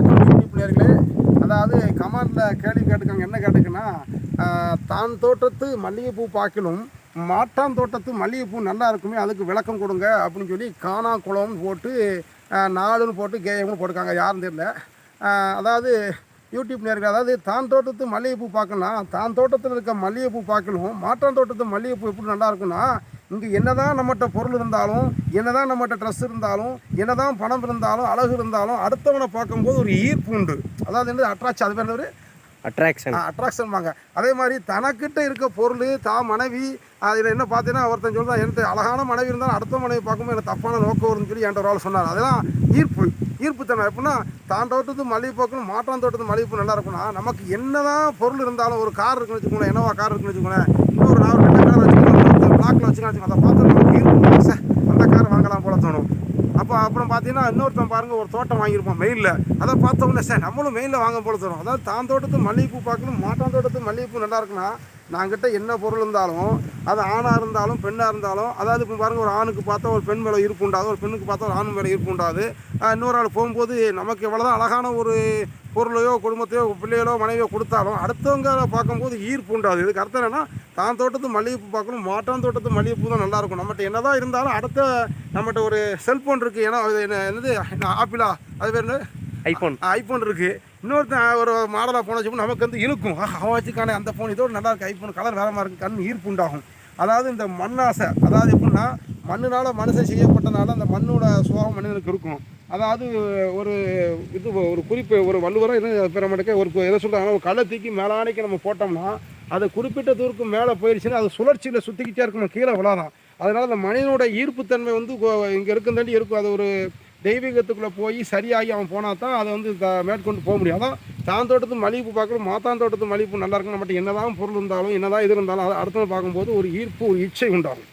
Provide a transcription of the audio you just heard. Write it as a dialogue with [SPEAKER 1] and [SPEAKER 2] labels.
[SPEAKER 1] வணக்கம் யூடியூப் பிள்ளையர்களே. அதாவது கமெண்டில் கேள்வி கேட்டுக்காங்க என்ன கேட்டுக்குன்னா தான் தோட்டத்து மல்லிகைப்பூ பார்க்கலும் மாட்டான் தோட்டத்து மல்லிகைப்பூ நல்லா இருக்குமே அதுக்கு விளக்கம் கொடுங்க அப்படின்னு சொல்லி காணா குளம்னு போட்டு ஆஹ், நாடுன்னு போட்டு கேயம்னு போட்டுக்காங்க யாருன்னு தெரியல. அதாவது யூடியூப் நேர்கள் அதாவது தான் தோட்டத்து மல்லிகைப்பூ பார்க்கலாம் தான் தோட்டத்தில் இருக்க மல்லிகைப்பூ பார்க்கலும் மாட்டான் தோட்டத்து மல்லிகைப்பூ எப்படி நல்லா இருக்குன்னா இங்கே என்னதான் நம்மகிட்ட பொருள் இருந்தாலும் என்னதான் நம்மகிட்ட ட்ரெஸ் இருந்தாலும் என்னதான் பணம் இருந்தாலும் அழகு இருந்தாலும் அடுத்தவனை பார்க்கும்போது ஒரு ஈர்ப்பு உண்டு. அதாவது என்ன அட்ராக்ஷன் அது பேர் ஒரு
[SPEAKER 2] அட்ராக்ஷன்
[SPEAKER 1] அட்ராக்ஷன் வாங்க. அதே மாதிரி தனக்கிட்ட இருக்க பொருள் தான் மனைவி அதில் என்ன பார்த்தீங்கன்னா ஒருத்தன் சொல்கிறான் எனக்கு அழகான மனைவி இருந்தாலும் அடுத்த மனைவி பார்க்கும்போது எனக்கு தப்பான நோக்கம் வரும்னு சொல்லி என்கிட்ட ஒரு ஆள் சொன்னார். அதெல்லாம் ஈர்ப்பு. ஈர்ப்புத்தனம். எப்படின்னா தான் தோட்டத்து மல்லிகை போக்கும் மாட்டான் தோட்டத்து மல்லிகைப்பூ நல்லா இருக்கும்னா நமக்கு என்னதான் பொருள் இருந்தாலும் ஒரு கார் இருக்குன்னு வச்சுக்கோங்களேன் என்னவா கார் இருக்குன்னு வச்சுக்கோங்களேன் இன்னொரு நான் ஒரு ரெண்டு கார் வச்சுக்கோங்களேன் பிளாக்ல வச்சுக்கோங்க வச்சுக்கோங்க அதை பார்த்து நமக்கு ஈர்ப்பு சே, அந்த கார் வாங்கலாம் போல தோணும் அப்போ அப்புறம் பார்த்தீங்கன்னா இன்னொருத்தன் பாருங்கள் ஒரு தோட்டம் வாங்கியிருப்பான் மெயிலில் அதை பார்த்த சார் நம்மளும் மெயிலில் வாங்க போல தரும் அதாவது தான் தோட்டத்து மல்லிகைப்பூ பார்க்கணும் மாட்டான் தோட்டத்து மல்லிகைப்பூ நல்லா இருக்குன்னா நாங்கிட்ட என்ன பொருள் இருந்தாலும் அது ஆணாக இருந்தாலும் பெண்ணாக இருந்தாலும் அதாவது இப்போ பாருங்கள் ஒரு ஆணுக்கு பார்த்தா ஒரு பெண் மேலே ஈர்ப்பு உண்டாது ஒரு பெண்ணுக்கு பார்த்தா ஒரு ஆண் மேலே இருப்பு உண்டாது. இன்னொரு ஆள் போகும்போது நமக்கு எவ்வளோதான் அழகான ஒரு பொருளையோ குடும்பத்தையோ பிள்ளைகளோ மனைவியோ கொடுத்தாலும் அடுத்தவங்க பார்க்கும்போது ஈர்ப்பு உண்டாது. இதுக்கு அர்த்தம் என்னன்னா தான் தோட்டத்து மல்லிகைப்பூ பார்க்கணும் மாட்டான் தோட்டத்து மல்லிகைப்பூ தான் நல்லாயிருக்கும். நம்மகிட்ட நம்மகிட்ட என்னதான் இருந்தாலும் அடுத்த நம்மகிட்ட ஒரு செல்ஃபோன் இருக்குது ஏன்னா அது என்னது ஆப்பிளா? அது பேர் என்ன?
[SPEAKER 2] ஐஃபோன்
[SPEAKER 1] ஐஃபோன் இருக்குது இன்னொருத்தன் ஒரு மாடலாக போன வச்சு நமக்கு வந்து இழுக்கும். ஆஹ், அவன் அந்த ஃபோன் இதோட நல்லா இருக்கு. ஐஃபோன் கலர் வேற மாதிரி இருக்கு. கண் ஈர்ப்பு உண்டாகும். அதாவது இந்த மண்ணாசை அதாவது எப்படின்னா மண்ணினால் மனுஷன் செய்யப்பட்டனால அந்த மண்ணோட சுவாபம் மனிதனுக்கு இருக்கும். அதாவது ஒரு இது ஒரு குறிப்பு ஒரு வள்ளுவரம் என்ன பெற மாட்டேங்க ஒரு எதை சொல்கிறாங்க ஒரு கல்லை தூக்கி மேலானைக்கு நம்ம போட்டோம்னா அது குறிப்பிட்ட தூருக்கு மேலே போயிடுச்சுன்னா அது சுழற்சியில் சுற்றிக்கிட்டே இருக்கணும் கீழே விழாதான். அதனால் அந்த மனிதனோட ஈர்ப்புத்தன்மை வந்து இங்கே இருக்குந்தாண்டி இருக்கும். அது ஒரு தெய்வீகத்துக்குள்ளே போய் சரியாகி அவன் போனால் தான் அதை வந்து த- மேற்கொண்டு போக முடியும். அதான் தான் தோட்டத்து மல்லிகைப்பூ பார்க்கணும் மாத்தான் தோட்டத்து மல்லிகைப்பூ நல்லா இருக்குன்னு மட்டும் என்னதான் பொருள் இருந்தாலும் என்னதான் இது இருந்தாலும் அதை அடுத்தவங்க பார்க்கும்போது ஒரு ஈர்ப்பு ஒரு இச்சை உண்டாகும்.